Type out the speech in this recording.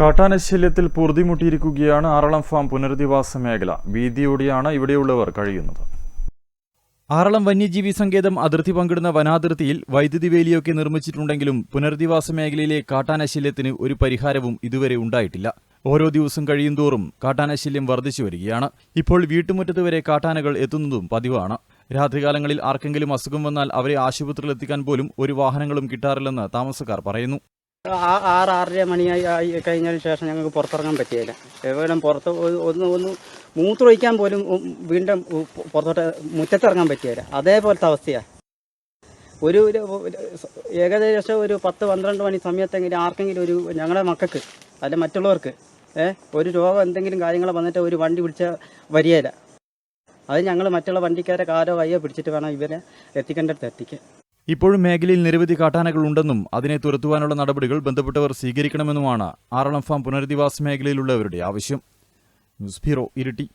കാട്ടാനശല്യത്തിൽ പൊറുതിമുട്ടിയിരിക്കുകയാണ് Aralam farm പുനരധിവാസ മേഖല. ഭീതിയോടെയാണ് ഇവിടെയുള്ളവർ കഴിയുന്നത്. ആറളം വന്യജീവി സങ്കേതം അതിർത്തി പങ്കിടുന്ന വനാതിർത്തിയിൽ വൈദ്യുതി വേലിയൊക്കെ നിർമ്മിച്ചിട്ടുണ്ടെങ്കിലും പുനരധിവാസ മേഖലയിലെ കാട്ടാനശല്യത്തിന് ഒരു പരിഹാരവും ഇതുവരെ ഉണ്ടായിട്ടില്ല. ഓരോ ദിവസം കഴിയുന്തോറും കാട്ടാനശല്യം വർദ്ധിച്ചു വരികയാണ്. ഇപ്പോൾ വീട്ടുമുറ്റത്ത് വരെ കാട്ടാനകൾ എത്തുന്നതും പതിവാണ്. രാത്രികാലങ്ങളിൽ ആർക്കെങ്കിലും അസുഖം വന്നാൽ അവരെ ആശുപത്രിയിൽ എത്തിക്കാൻ പോലും ഒരു വാഹനങ്ങളും കിട്ടാറില്ലെന്ന് താമസക്കാർ പറയുന്നു. ആറ് ആറര മണിയായി കഴിഞ്ഞതിന് ശേഷം ഞങ്ങൾക്ക് പുറത്തിറങ്ങാൻ പറ്റിയില്ല. എവിടെയും പുറത്ത് ഒന്ന് ഒന്ന് മൂത്രമൊഴിക്കാൻ പോലും വീണ്ടും പുറത്തോട്ട് മുറ്റത്തിറങ്ങാൻ പറ്റിയില്ല. അതേപോലത്തെ അവസ്ഥയാണ് ഒരു ഒരു ഏകദേശം ഒരു പത്ത് പന്ത്രണ്ട് മണി സമയത്തെങ്കിലും ആർക്കെങ്കിലും ഒരു ഞങ്ങളുടെ മക്കൾക്ക് അല്ല മറ്റുള്ളവർക്ക് ഏ ഒരു രോഗം എന്തെങ്കിലും കാര്യങ്ങൾ വന്നിട്ട് ഒരു വണ്ടി പിടിച്ച വരികയില്ല. അത് ഞങ്ങൾ മറ്റുള്ള വണ്ടിക്കാരെ കാലോ കയ്യോ പിടിച്ചിട്ട് വേണം ഇവരെ എത്തിക്കേണ്ടടുത്ത് എത്തിക്കാൻ. ഇപ്പോഴും മേഖലയിൽ നിരവധി കാട്ടാനകൾ ഉണ്ടെന്നും അതിനെ തുരത്തുവാനുള്ള നടപടികൾ ബന്ധപ്പെട്ടവർ സ്വീകരിക്കണമെന്നുമാണ് ആറളം ഫാം പുനരധിവാസ മേഖലയിലുള്ളവരുടെ ആവശ്യം. News bureau Iritty.